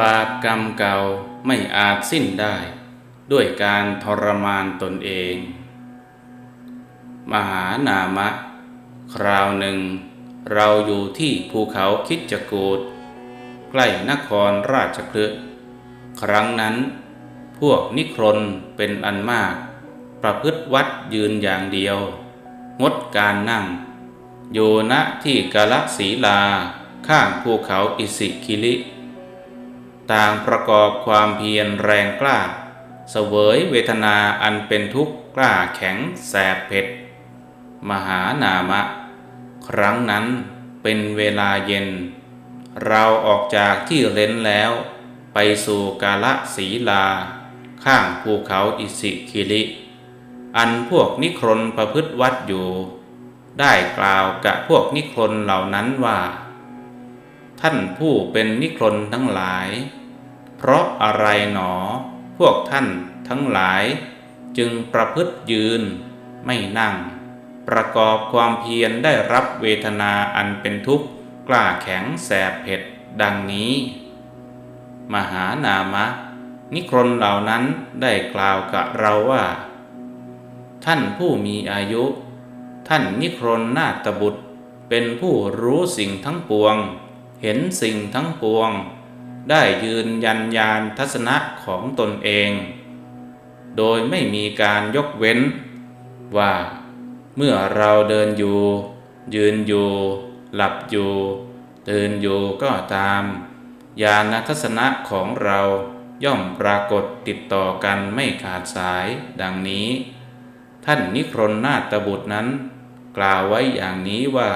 บาปกรรมเก่าไม่อาจสิ้นได้ ด้วยการทรมานตนเอง มหานามะ คราวหนึ่ง เราอยู่ที่ภูเขาคิดจกูดใกล้นครราชคลึครั้งนั้น พวกนิครนเป็นอันมาก ประพฤติวัดยืนอย่างเดียว งดการนั่งอยู่ณที่กาลสีลาข้างภูเขาอิสิคิลิ ต่างประกอบความเพียรแรงกล้าเสวยเวทนาอันเป็นทุกข์กล้าแข็งแสบเผ็ด มหานามะ ครั้งนั้นเป็นเวลาเย็น เราออกจากที่เร้นแล้ว ไปสู่กาละสีลา ข้างภูเขาอิสิคิลิอันพวกนิครนประพฤติวัดอยู่ ได้กล่าวกับพวกนิครนเหล่านั้นว่าท่านผู้เป็นนิครนทั้งหลาย เพราะอะไรหนอ พวกท่านทั้งหลาย จึงประพฤติยืนไม่นั่ง ประกอบความเพียรได้รับเวทนาอันเป็นทุกข์กล้าแข็งแสบเผ็ดดังนี้ มหานามะ นิครนเหล่านั้นได้กล่าวกับเราว่า ท่านผู้มีอายุ ท่านนิครนนาตบุตรเป็นผู้รู้สิ่งทั้งปวง เห็นสิ่งทั้งปวง ได้ยืนยันยานทัศนะของตนเอง โดยไม่มีการยกเว้น ว่าเมื่อเราเดินอยู่ ยืนอยู่ หลับอยู่ตื่นอยู่ก็ตามญาณทัศนะของเราย่อมปรากฏติดต่อกันไม่ขาดสายดังนี้ ท่านนิครนนาตบุตรนั้น กล่าวไว้อย่างนี้ว่า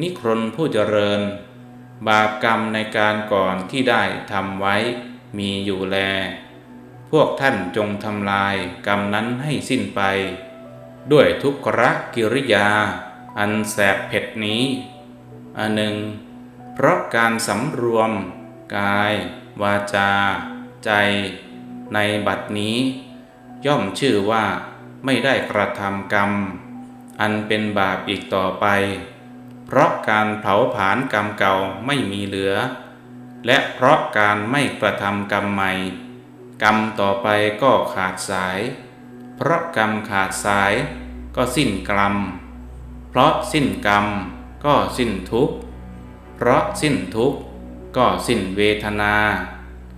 นิครนผู้เจริญ บาปกรรมในการก่อนที่ได้ทำไว้มีอยู่แล พวกท่านจงทำลายกรรมนั้นให้สิ้นไป ด้วยทุกขรกิริยา อันแสบเผ็ดนี้อันหนึ่ง เพราะการสำรวม กาย วาจา ใจ ในบัดนี้ ย่อมชื่อว่าไม่ได้กระทำกรรม อันเป็นบาปอีกต่อไป เพราะการเผาผลาญกรรมเก่าไม่มีเหลือ และเพราะการไม่กระทำกรรมใหม่ กรรมต่อไปก็ขาดสาย เพราะกรรมขาดสายก็สิ้นกรรม เพราะสิ้นกรรมก็สิ้นทุกข์ เพราะสิ้นทุกข์ก็สิ้นเวทนา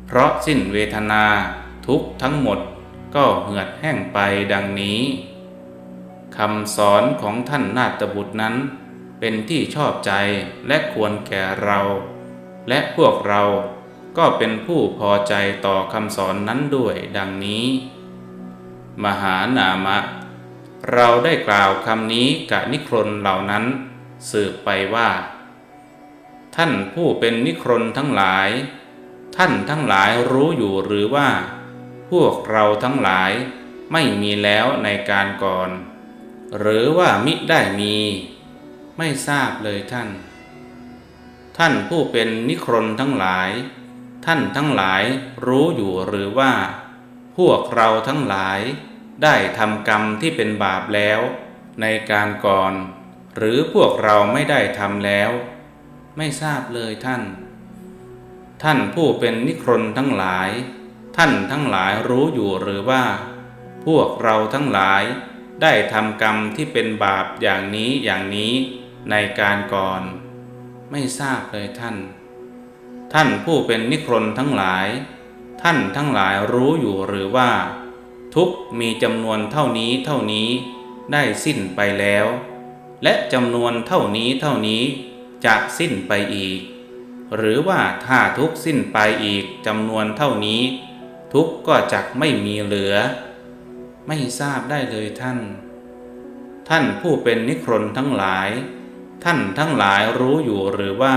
เพราะสิ้นเวทนาทุกทั้งหมดก็เหือดแห้งไปดังนี้คำสอนของท่านนาตบุตรนั้น เป็นที่ชอบใจและควรแก่เรา และพวกเราก็เป็นผู้พอใจต่อคำสอนนั้นด้วยดังนี้ มหานามะ เราได้กล่าวคำนี้กับนิครนเหล่านั้น สืบไปว่า ท่านผู้เป็นนิครนทั้งหลาย ท่านทั้งหลายรู้อยู่หรือว่า พวกเราทั้งหลายไม่มีแล้วในการก่อน หรือว่ามิได้มี ไม่ทราบเลยท่าน ท่านผู้เป็นนิครนทั้งหลาย ท่านทั้งหลายรู้อยู่หรือว่า พวกเราทั้งหลายได้ทำกรรมที่เป็นบาปแล้ว ในการก่อน หรือพวกเราไม่ได้ทำแล้ว ไม่ทราบเลยท่าน ท่านผู้เป็นนิครนทั้งหลาย ท่านทั้งหลายรู้อยู่หรือว่า พวกเราทั้งหลายได้ทำกรรมที่เป็นบาปอย่างนี้อย่างนี้ ในการก่อน ไม่ทราบเลยท่าน ท่านผู้เป็นนิครนทั้งหลาย ท่านทั้งหลายรู้อยู่หรือว่า ทุกมีจำนวนเท่านี้เท่านี้ได้สิ้นไปแล้ว และจำนวนเท่านี้เท่านี้จะสิ้นไปอีก หรือว่าถ้าทุกสิ้นไปอีกจำนวนเท่านี้ ทุกก็จักไม่มีเหลือ ไม่ทราบได้เลยท่าน ท่านผู้เป็นนิครนทั้งหลาย ท่านทั้งหลายรู้อยู่หรือว่า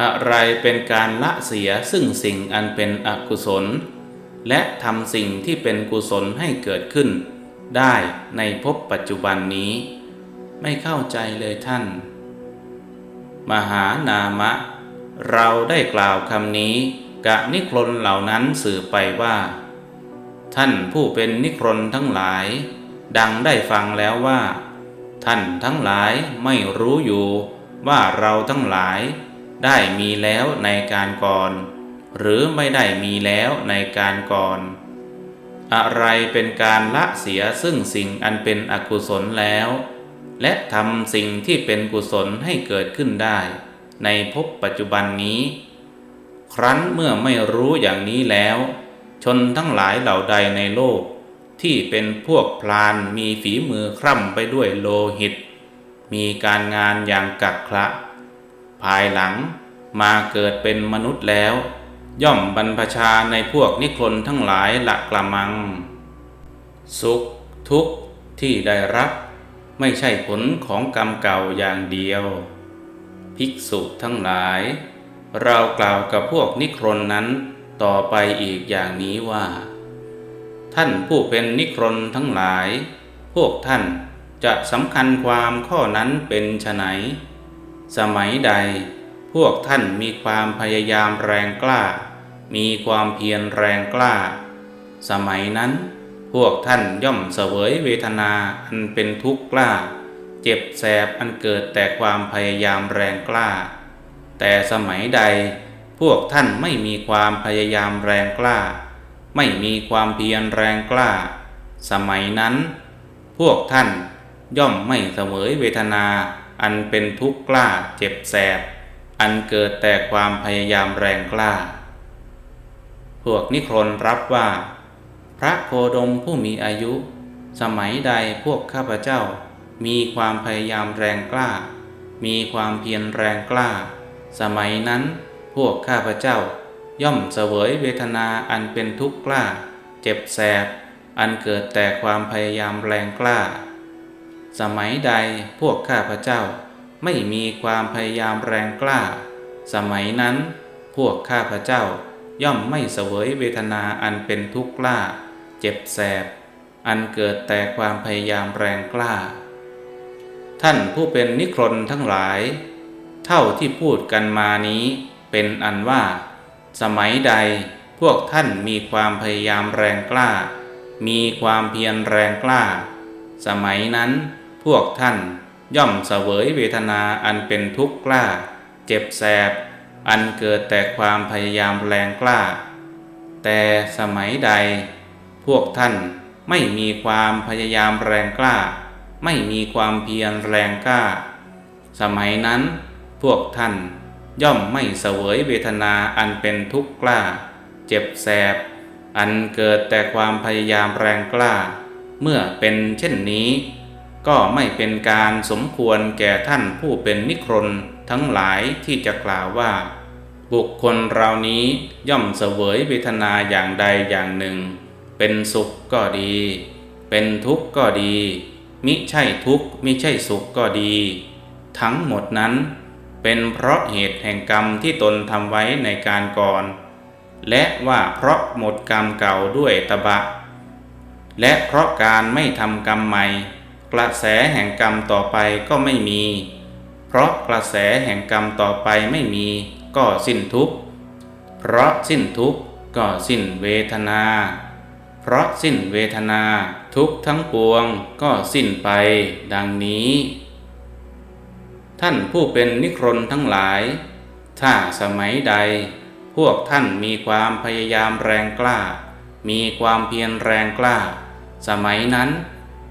อะไรเป็นการละเสียซึ่งสิ่งอันเป็นอกุศล และทำสิ่งที่เป็นกุศลให้เกิดขึ้น ได้ในภพปัจจุบันนี้ ไม่เข้าใจเลยท่าน มหานามะ เราได้กล่าวคำนี้กะนิครนเหล่านั้นสื่อไปว่า ท่านผู้เป็นนิครนทั้งหลาย ดังได้ฟังแล้วว่า ท่านทั้งหลายไม่รู้อยู่ว่าเราทั้งหลายได้มีแล้วในการก่อน หรือไม่ได้มีแล้วในการก่อน อะไรเป็นการละเสียซึ่งสิ่งอันเป็นอกุศลแล้ว และทำสิ่งที่เป็นกุศลให้เกิดขึ้นได้ ในภพปัจจุบันนี้ ครั้นเมื่อไม่รู้อย่างนี้แล้ว ชนทั้งหลายเหล่าใดในโลก ที่เป็นพวกพลานมีฝีมือคร่ำไปด้วยโลหิต มีการงานอย่างกักขระภายหลังมาเกิดเป็นมนุษย์แล้ว ย่อมบรรพชาในพวกนิครนทั้งหลายละกละมัง สุขทุกข์ที่ได้รับไม่ใช่ผลของกรรมเก่าอย่างเดียว ภิกษุทั้งหลาย เรากล่าวกับพวกนิครนนั้นต่อไปอีกอย่างนี้ว่า ท่านผู้เป็นนิครนทั้งหลาย พวกท่านจะสำคัญความข้อนั้นเป็นไฉนสมัยใด พวกท่านมีความพยายามแรงกล้า มีความเพียรแรงกล้า สมัยนั้น พวกท่านย่อมเสวยเวทนาอันเป็นทุกข์กล้า เจ็บแสบอันเกิดแต่ความพยายามแรงกล้า แต่สมัยใด พวกท่านไม่มีความพยายามแรงกล้า ไม่มีความเพียรแรงกล้า สมัยนั้น พวกท่านย่อมไม่เสวยเวทนา อันเป็นทุกข์กล้าเจ็บแสบ อันเกิดแต่ความพยายามแรงกล้า พวกนิครนรับว่า พระโคดมผู้มีอายุ สมัยใดพวกข้าพเจ้า มีความพยายามแรงกล้า มีความเพียรแรงกล้า สมัยนั้นพวกข้าพเจ้า ย่อมเสวยเวทนาอันเป็นทุกข์กล้า เจ็บแสบ อันเกิดแต่ความพยายามแรงกล้า สมัยใดพวกข้าพเจ้าไม่มีความพยายามแรงกล้า สมัยนั้น พวกข้าพเจ้าย่อมไม่เสวยเวทนาอันเป็นทุกข์กล้า เจ็บแสบ อันเกิดแต่ความพยายามแรงกล้า ท่านผู้เป็นนิครนทั้งหลาย เท่าที่พูดกันมานี้เป็นอันว่า สมัยใดพวกท่านมีความพยายามแรงกล้า มีความเพียรแรงกล้า สมัยนั้นพวกท่านย่อมเสวยเวทนาอันเป็นทุกข์กล้า เจ็บแสบ อันเกิดแต่ความพยายามแรงกล้า แต่สมัยใด พวกท่านไม่มีความพยายามแรงกล้า ไม่มีความเพียรแรงกล้า สมัยนั้นพวกท่าน ย่อมไม่เสวยเวทนาอันเป็นทุกข์กล้า เจ็บแสบ อันเกิดแต่ความพยายามแรงกล้า เมื่อเป็นเช่นนี้ ก็ไม่เป็นการสมควรแก่ท่านผู้เป็นนิครนทั้งหลายที่จะกล่าวว่า บุคคลเรานี้ย่อมเสวยเวทนาอย่างใดอย่างหนึ่ง เป็นสุขก็ดี เป็นทุกข์ก็ดี มิใช่ทุกข์มิใช่สุขก็ดี ทั้งหมดนั้น เป็นเพราะเหตุแห่งกรรมที่ตนทำไว้ในการก่อน และว่าเพราะหมดกรรมเก่าด้วยตบะ และเพราะการไม่ทำกรรมใหม่ กระแสแห่งกรรมต่อไปก็ไม่มี เพราะกระแสแห่งกรรมต่อไปไม่มี ก็สิ้นทุกข์ เพราะสิ้นทุกข์ก็สิ้นเวทนา เพราะสิ้นเวทนาทุกทั้งปวงก็สิ้นไปดังนี้ ท่านผู้เป็นนิครนทั้งหลาย ถ้าสมัยใด พวกท่านมีความพยายามแรงกล้า มีความเพียรแรงกล้า สมัยนั้น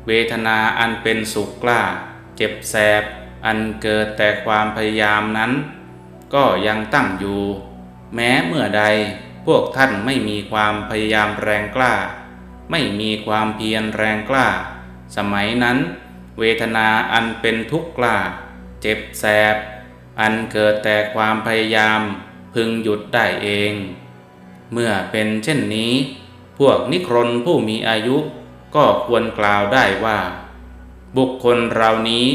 เวทนาอันเป็นสุขกล้า เจ็บแสบ อันเกิดแต่ความพยายามนั้น ก็ยังตั้งอยู่ แม้เมื่อใดพวกท่านไม่มีความพยายามแรงกล้า ไม่มีความเพียรแรงกล้า สมัยนั้น เวทนาอันเป็นทุกข์กล้า เจ็บแสบ อันเกิดแต่ความพยายามพึงหยุดได้เอง เมื่อเป็นเช่นนี้ พวกนิครนผู้มีอายุก็ควรกล่าวได้ว่า บุคคลเรานี้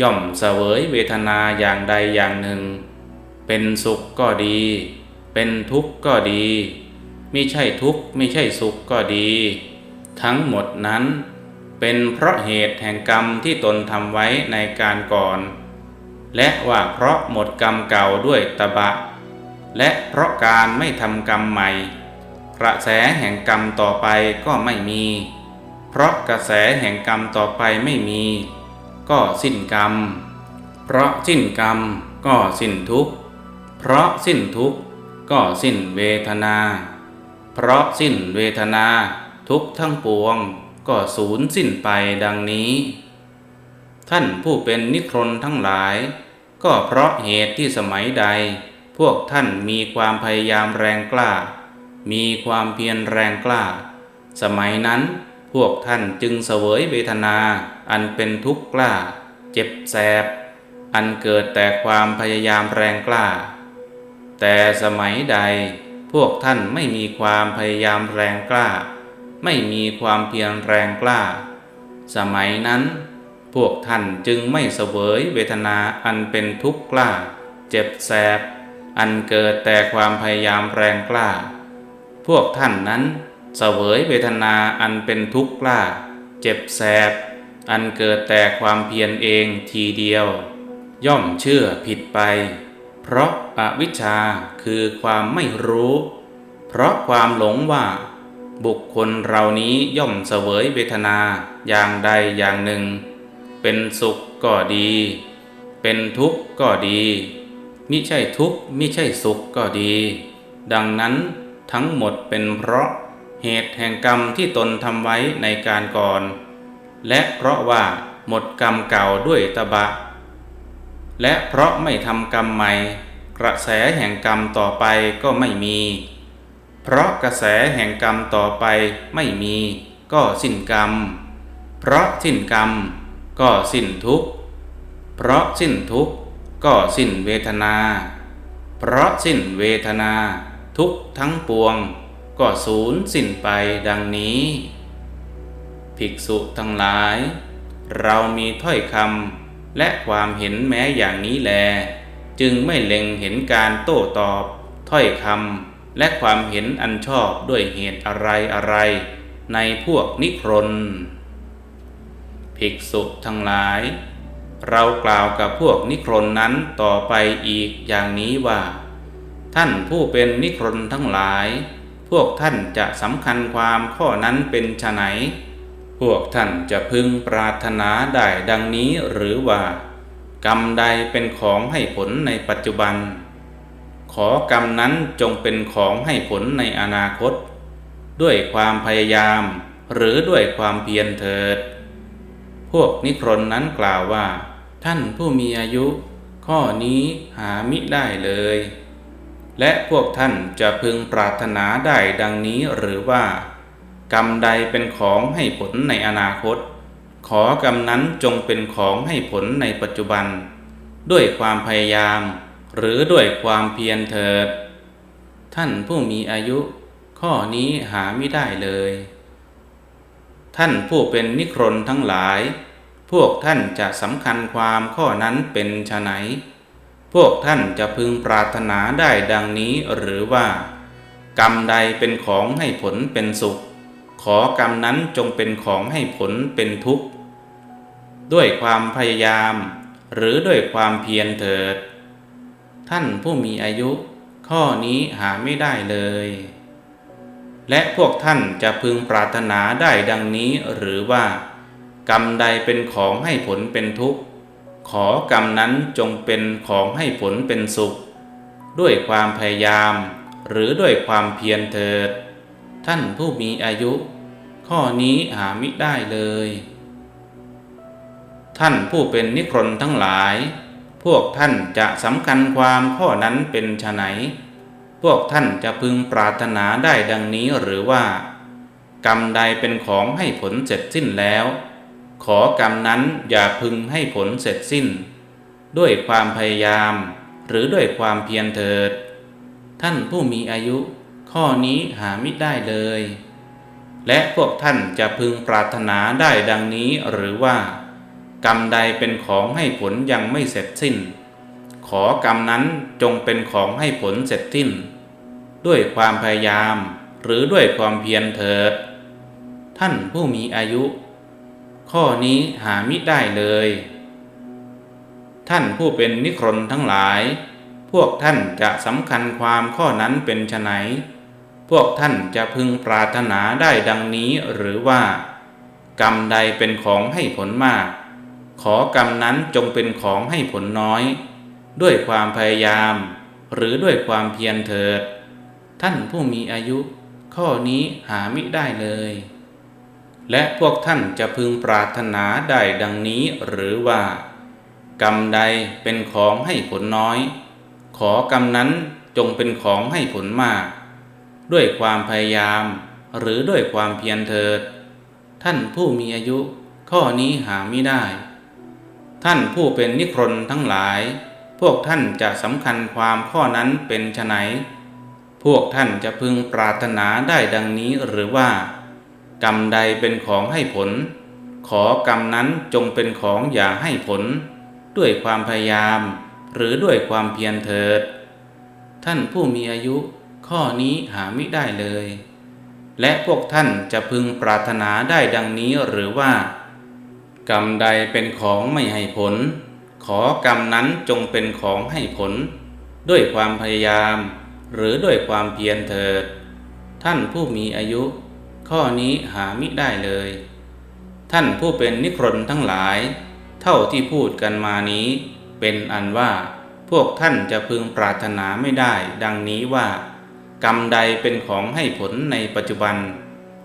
ย่อมเสวยเวทนาอย่างใดอย่างหนึ่ง เป็นสุขก็ดี เป็นทุกข์ก็ดี ไม่ใช่ทุกข์ไม่ใช่สุขก็ดี ทั้งหมดนั้นเป็นเพราะเหตุแห่งกรรมที่ตนทำไว้ในการก่อน และว่าเพราะหมดกรรมเก่าด้วยตบะ และเพราะการไม่ทำกรรมใหม่ กระแสแห่งกรรมต่อไปก็ไม่มี เพราะกระแสแห่งกรรมต่อไปไม่มี ก็สิ้นกรรม เพราะสิ้นกรรมก็สิ้นทุกข์ เพราะสิ้นทุกข์ก็สิ้นเวทนา เพราะสิ้นเวทนาทุกทั้งปวงก็สูญสิ้นไปดังนี้ ท่านผู้เป็นนิครนทั้งหลาย ก็เพราะเหตุที่สมัยใด พวกท่านมีความพยายามแรงกล้า มีความเพียรแรงกล้า สมัยนั้นพวกท่านจึงเสวยเวทนา อันเป็นทุกข์กล้า เจ็บแสบ อันเกิดแต่ความพยายามแรงกล้า แต่สมัยใด พวกท่านไม่มีความพยายามแรงกล้า ไม่มีความเพียรแรงกล้า สมัยนั้น พวกท่านจึงไม่เสวยเวทนาอันเป็นทุกข์กล้า เจ็บแสบ อันเกิดแต่ความพยายามแรงกล้า พวกท่านนั้นเสวยเวทนาอันเป็นทุกข์กล้า เจ็บแสบ อันเกิดแต่ความเพียรเองทีเดียว ย่อมเชื่อผิดไป เพราะอาวิชชาคือความไม่รู้ เพราะความหลงว่า บุคคลเรานี้ย่อมเสวยเวทนาอย่างใดอย่างหนึ่ง เป็นสุขก็ดี เป็นทุกข์ก็ดีมิใช่ทุกข์มิใช่สุขก็ดี ดังนั้นทั้งหมดเป็นเพราะเหตุแห่งกรรมที่ตนทำไว้ในการก่อน และเพราะว่าหมดกรรมเก่าด้วยตบะ และเพราะไม่ทำกรรมใหม่ กระแสแห่งกรรมต่อไปก็ไม่มี เพราะกระแสแห่งกรรมต่อไปไม่มี ก็สิ้นกรรม เพราะสิ้นกรรม ก็สิ้นทุกข์เพราะสิ้นทุกข์ก็สิ้นเวทนา เพราะสิ้นเวทนา ทุกทั้งปวง ก็สูญสิ้นไปดังนี้ ภิกษุทั้งหลาย เรามีถ้อยคำและความเห็นแม้อย่างนี้แล จึงไม่เล็งเห็นการโต้ตอบถ้อยคำและความเห็นอันชอบด้วยเหตุอะไรอะไร ในพวกนิครน ภิกษุทั้งหลาย เรากล่าวกับพวกนิครนนั้นต่อไปอีกอย่างนี้ว่า ท่านผู้เป็นนิครนทั้งหลาย พวกท่านจะสำคัญความข้อนั้นเป็นไฉนพวกท่านจะพึงปรารถนาได้ดังนี้หรือว่า กรรมใดเป็นของให้ผลในปัจจุบัน ขอกรรมนั้นจงเป็นของให้ผลในอนาคต ด้วยความพยายามหรือด้วยความเพียรเถิด วกนิครนนั้นกล่าวว่า ท่านผู้มีอายุ ข้อนี้หามิได้เลย และพวกท่านจะพึงปรารถนาได้ดังนี้หรือว่า กรรมใดเป็นของให้ผลในอนาคต ขอกรรมนั้นจงเป็นของให้ผลในปัจจุบัน ด้วยความพยายาม หรือด้วยความเพียรเถิด ท่านผู้มีอายุ ข้อนี้หาไม่ได้เลยท่านผู้เป็นนิครนทั้งหลาย พวกท่านจะสำคัญความข้อนั้นเป็นไฉนพวกท่านจะพึงปรารถนาได้ดังนี้หรือว่า กรรมใดเป็นของให้ผลเป็นสุข ขอกรรมนั้นจงเป็นของให้ผลเป็นทุกข์ ด้วยความพยายาม หรือด้วยความเพียรเถิด ท่านผู้มีอายุ ข้อนี้หาไม่ได้เลย และพวกท่านจะพึงปรารถนาได้ดังนี้หรือว่า กรรมใดเป็นของให้ผลเป็นทุกข์ ขอกรรมนั้นจงเป็นของให้ผลเป็นสุข ด้วยความพยายาม หรือด้วยความเพียรเถิด ท่านผู้มีอายุ ข้อนี้หามิได้เลย ท่านผู้เป็นนิครนทั้งหลาย พวกท่านจะสำคัญความข้อนั้นเป็นไฉนพวกท่านจะพึงปรารถนาได้ดังนี้หรือว่า กรรมใดเป็นของให้ผลเสร็จสิ้นแล้ว ขอกรรมนั้นอย่าพึงให้ผลเสร็จสิ้น ด้วยความพยายาม หรือด้วยความเพียรเถิด ท่านผู้มีอายุข้อนี้หามิได้เลย และพวกท่านจะพึงปรารถนาได้ดังนี้หรือว่า กรรมใดเป็นของให้ผลยังไม่เสร็จสิ้น ขอกรรมนั้นจงเป็นของให้ผลเสร็จสิ้น ด้วยความพยายาม หรือด้วยความเพียรเถิด ท่านผู้มีอายุ ข้อนี้หามิได้เลย ท่านผู้เป็นนิครนทั้งหลาย พวกท่านจะสำคัญความข้อนั้นเป็นไฉนพวกท่านจะพึงปรารถนาได้ดังนี้หรือว่า กรรมใดเป็นของให้ผลมาก ขอกรรมนั้นจงเป็นของให้ผลน้อย ด้วยความพยายาม หรือด้วยความเพียรเถิด ท่านผู้มีอายุ ข้อนี้หามิได้เลย และพวกท่านจะพึงปรารถนาได้ดังนี้หรือว่า กรรมใดเป็นของให้ผลน้อย ขอกรรมนั้นจงเป็นของให้ผลมาก ด้วยความพยายาม หรือด้วยความเพียรเถิด ท่านผู้มีอายุข้อนี้หาไม่ได้ ท่านผู้เป็นนิครนทั้งหลาย พวกท่านจะสำคัญความข้อนั้นเป็นไฉนพวกท่านจะพึงปรารถนาได้ดังนี้หรือว่า กรรมใดเป็นของให้ผล ขอกรรมนั้นจงเป็นของอย่าให้ผล ด้วยความพยายาม หรือด้วยความเพียรเถิด ท่านผู้มีอายุข้อนี้หาไม่ได้เลย และพวกท่านจะพึงปรารถนาได้ดังนี้หรือว่า กรรมใดเป็นของไม่ให้ผล ขอกรรมนั้นจงเป็นของให้ผล ด้วยความพยายาม หรือด้วยความเพียรเถิด ท่านผู้มีอายุ ข้อนี้หามิได้เลย ท่านผู้เป็นนิครนทั้งหลาย เท่าที่พูดกันมานี้ เป็นอันว่าพวกท่านจะพึงปรารถนาไม่ได้ ดังนี้ว่า กรรมใดเป็นของให้ผลในปัจจุบัน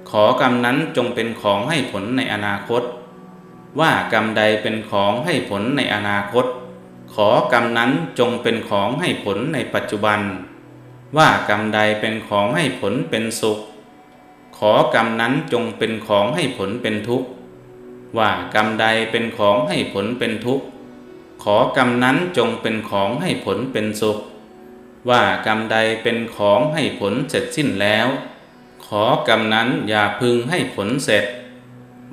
ขอกรรมนั้นจงเป็นของให้ผลในอนาคต ว่ากรรมใดเป็นของให้ผลในอนาคต ขอกรรมนั้นจงเป็นของให้ผลในปัจจุบัน ว่ากรรมใดเป็นของให้ผลเป็นสุข ขอกรรมนั้นจงเป็นของให้ผลเป็นทุกข์ ว่ากรรมใดเป็นของให้ผลเป็นทุกข์ ขอกรรมนั้นจงเป็นของให้ผลเป็นสุข ว่ากรรมใดเป็นของให้ผลเสร็จสิ้นแล้ว ขอกรรมนั้นอย่าพึงให้ผลเสร็จ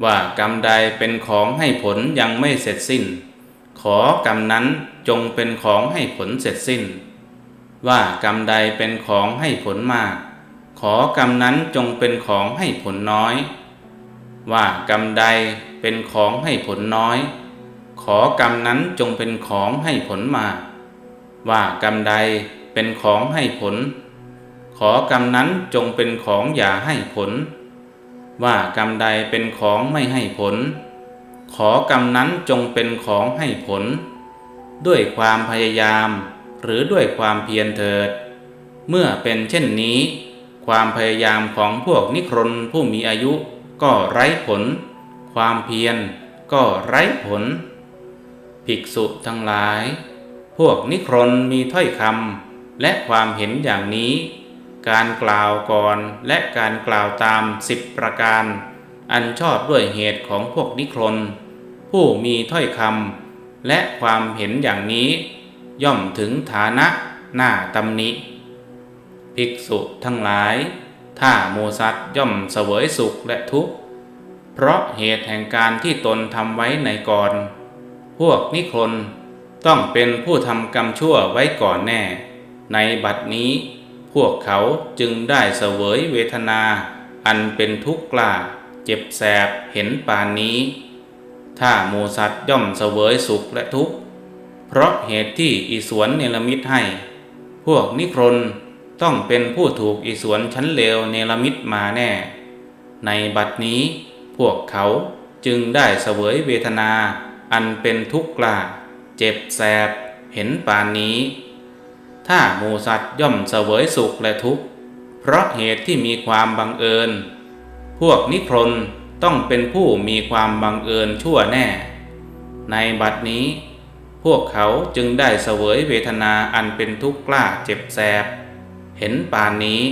ว่ากรรมใดเป็นของให้ผลยังไม่เสร็จสิ้น ขอกรรมนั้นจงเป็นของให้ผลเสร็จสิ้น ว่ากรรมใดเป็นของให้ผลมาก ขอกรรมนั้นจงเป็นของให้ผลน้อย ว่ากรรมใดเป็นของให้ผลน้อย ขอกรรมนั้นจงเป็นของให้ผลมาก ว่ากรรมใดเป็นของให้ผล ขอกรรมนั้นจงเป็นของอย่าให้ผล ว่ากรรมใดเป็นของไม่ให้ผล ขอกรรมนั้นจงเป็นของให้ผล ด้วยความพยายาม หรือด้วยความเพียรเถิด เมื่อเป็นเช่นนี้ ความพยายามของพวกนิครนผู้มีอายุก็ไร้ผล ความเพียรก็ไร้ผล ภิกษุทั้งหลาย พวกนิครนมีถ้อยคำและความเห็นอย่างนี้ การกล่าวก่อนและการกล่าวตามสิบประการ อันชอบด้วยเหตุของพวกนิครนผู้มีถ้อยคำและความเห็นอย่างนี้ ย่อมถึงฐานะหน้าตำหนิ ภิกษุทั้งหลาย ถ้าโมสัตย่อมเสวยสุขและทุกข์ เพราะเหตุแห่งการที่ตนทำไว้ในก่อน พวกนิครนต้องเป็นผู้ทำกรรมชั่วไว้ก่อนแน่ ในบัดนี้ พวกเขาจึงได้เสวยเวทนา อันเป็นทุกข์กล้า เจ็บแสบเห็นปานนี้ ถ้าหมูสัตย่อมเสวยสุขและทุกข์ เพราะเหตุที่อีสวนเนรมิตให้ พวกนิครน ต้องเป็นผู้ถูกอีสวนชั้นเลวเนรมิตมาแน่ ในบัดนี้พวกเขาจึงได้เสวยเวทนา อันเป็นทุกข์กล้าเจ็บแสบเห็นปานนี้ ถ้าหมูสัตว์ย่อมเสวยสุขและทุกข์ เพราะเหตุที่มีความบังเอิญ พวกนิครนต้องเป็นผู้มีความบังเอิญชั่วแน่ ในบัดนี้ พวกเขาจึงได้เสวยเวทนาอันเป็นทุกข์กล้าเจ็บแสบ เห็นปานนี้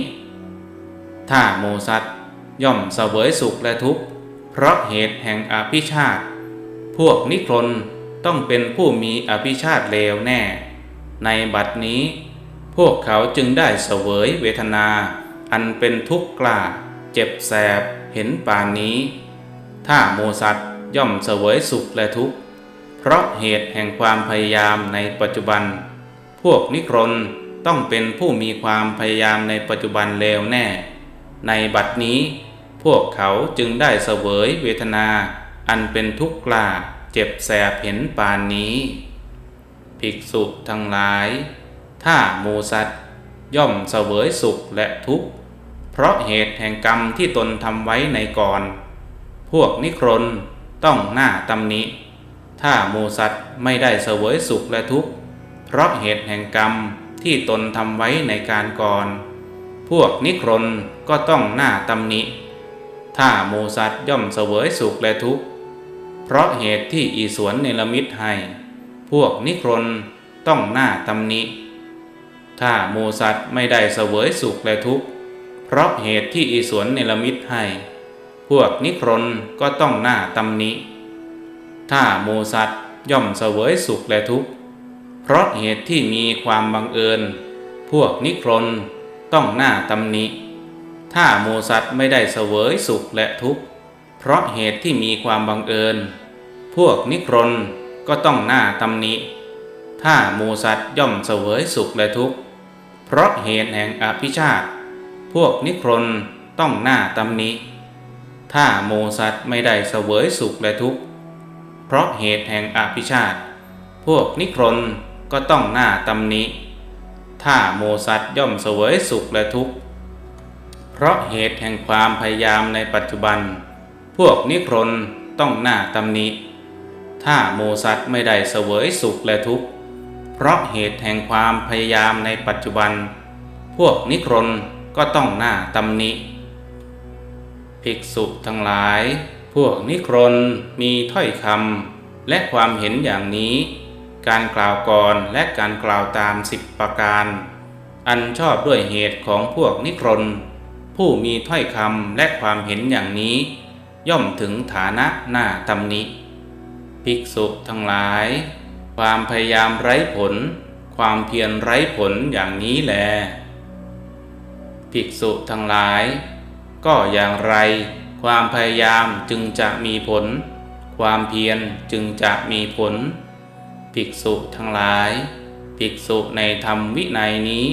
ถ้าหมูสัตย่อมเสวยสุขและทุกข์ เพราะเหตุแห่งอภิชาติ พวกนิครนต้องเป็นผู้มีอภิชาติเลวแน่ ในบัดนี้ พวกเขาจึงได้เสวยเวทนา อันเป็นทุกข์กล้า เจ็บแสบเห็นปานนี้ ถ้าโมสัตย่อมเสวยสุขและทุกข์ เพราะเหตุแห่งความพยายามในปัจจุบัน พวกนิครน ต้องเป็นผู้มีความพยายามในปัจจุบันเลวแน่ ในบัดนี้ พวกเขาจึงได้เสวยเวทนา อันเป็นทุกข์กล้าเจ็บแสบเห็นปานนี้ ภิกษุทั้งหลาย ถ้ามูสัตย่อมเสวยสุขและทุกข์ เพราะเหตุแห่งกรรมที่ตนทำไว้ในก่อน พวกนิครนต้องหน้าตำหนิ ถ้ามูสัตไม่ได้เสวยสุขและทุกข์ เพราะเหตุแห่งกรรม ที่ตนทำไว้ในการก่อน พวกนิครนก็ต้องหน้าตำหนิ ถ้าหมูสัตว์ย่อมเสวยสุขและทุกข์ เพราะเหตุที่อีสวนเนรมิตให้ พวกนิครนต้องหน้าตำหนิ ถ้าหมูสัตว์ไม่ได้เสวยสุขและทุกข์ เพราะเหตุที่อีสวนเนรมิตให้ พวกนิครนก็ต้องหน้าตำหนิ ถ้าหมูสัตว์ย่อมเสวยสุขและทุกข์ เพราะเหตุที่มีความบังเอิญ พวกนิครนต้องหน้าตำหนิ ถ้าหมูสัตว์ไม่ได้เสวยสุขและทุกข์ เพราะเหตุที่มีความบังเอิญ พวกนิครนก็ต้องหน้าตำหนิ ถ้าหมูสัตว์ย่อมเสวยสุขและทุกข์ เพราะเหตุแห่งอภิชาติ พวกนิครนต้องหน้าตำหนิ ถ้าหมูสัตว์ไม่ได้เสวยสุขและทุกข์ เพราะเหตุแห่งอภิชาติ พวกนิครน ก็ต้องหน้าตำหนิ ถ้าหมูสัตย่อมเสวยสุขและทุกข์ เพราะเหตุแห่งความพยายามในปัจจุบัน พวกนิครนต้องหน้าตำหนิ ถ้าหมูสัตไม่ได้เสวยสุขและทุกข์ เพราะเหตุแห่งความพยายามในปัจจุบัน พวกนิครนก็ต้องหน้าตำหนิ ภิกษุทั้งหลาย พวกนิครนมีถ้อยคำและความเห็นอย่างนี้ การกล่าวก่อนและการกล่าวตามสิบประการ อันชอบด้วยเหตุของพวกนิครน ผู้มีถ้อยคำและความเห็นอย่างนี้ ย่อมถึงฐานะหน้าตำหนิ ภิกษุทั้งหลาย ความพยายามไร้ผล ความเพียรไร้ผลอย่างนี้แล ภิกษุทั้งหลาย ก็อย่างไร ความพยายามจึงจะมีผล ความเพียรจึงจะมีผล ภิกษุทั้งหลาย ภิกษุในธรรมวินัยนี้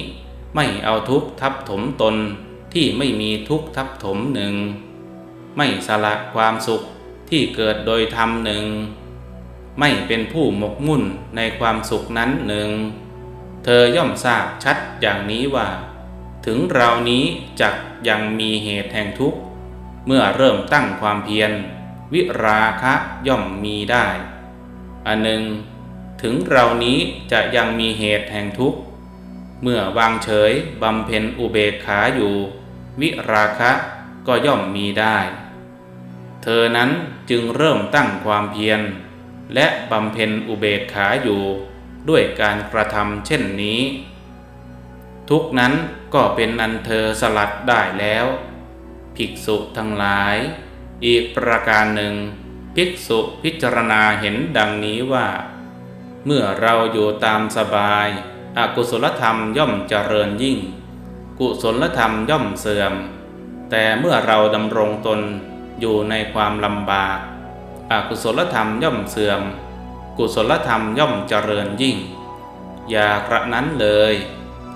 ไม่เอาทุกข์ทับถมตนที่ไม่มีทุกข์ทับถมหนึ่ง ไม่สละความสุขที่เกิดโดยธรรมหนึ่ง ไม่เป็นผู้หมกมุ่นในความสุขนั้นหนึ่ง เธอย่อมทราบชัดอย่างนี้ว่า ถึงเรานี้จักยังมีเหตุแห่งทุกข์ เมื่อเริ่มตั้งความเพียร วิราคะย่อมมีได้ อันหนึ่ง ถึงเรานี้จะยังมีเหตุแห่งทุกข์ เมื่อวางเฉยบำเพ็ญอุเบกขาอยู่ วิราคะก็ย่อมมีได้ เธอนั้นจึงเริ่มตั้งความเพียร และบำเพ็ญอุเบกขาอยู่ ด้วยการกระทำเช่นนี้ ทุกนั้นก็เป็นอันเธอสลัดได้แล้ว ภิกษุทั้งหลาย อีกประการหนึ่ง ภิกษุพิจารณาเห็นดังนี้ว่า เมื่อเราอยู่ตามสบาย อกุศลธรรมย่อมเจริญยิ่ง กุศลธรรมย่อมเสื่อม แต่เมื่อเราดำรงตนอยู่ในความลำบาก อกุศลธรรมย่อมเสื่อม กุศลธรรมย่อมเจริญยิ่ง อย่ากระนั้นเลย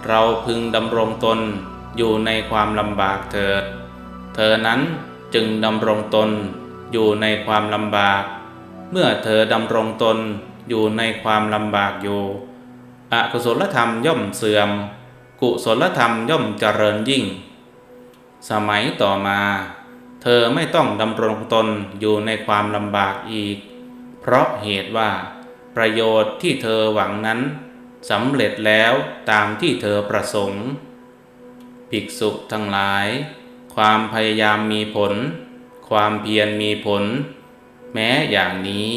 เราพึงดำรงตนอยู่ในความลำบากเถิด เธอนั้นจึงดำรงตนอยู่ในความลำบาก เมื่อเธอดำรงตน อยู่ในความลำบากอยู่ อกุศลธรรมย่อมเสื่อม กุศลธรรมย่อมเจริญยิ่ง สมัยต่อมา เธอไม่ต้องดำรงตนอยู่ในความลำบากอีก เพราะเหตุว่า ประโยชน์ที่เธอหวังนั้นสำเร็จแล้วตามที่เธอประสงค์ ภิกษุทั้งหลาย ความพยายามมีผล ความเพียรมีผล แม้อย่างนี้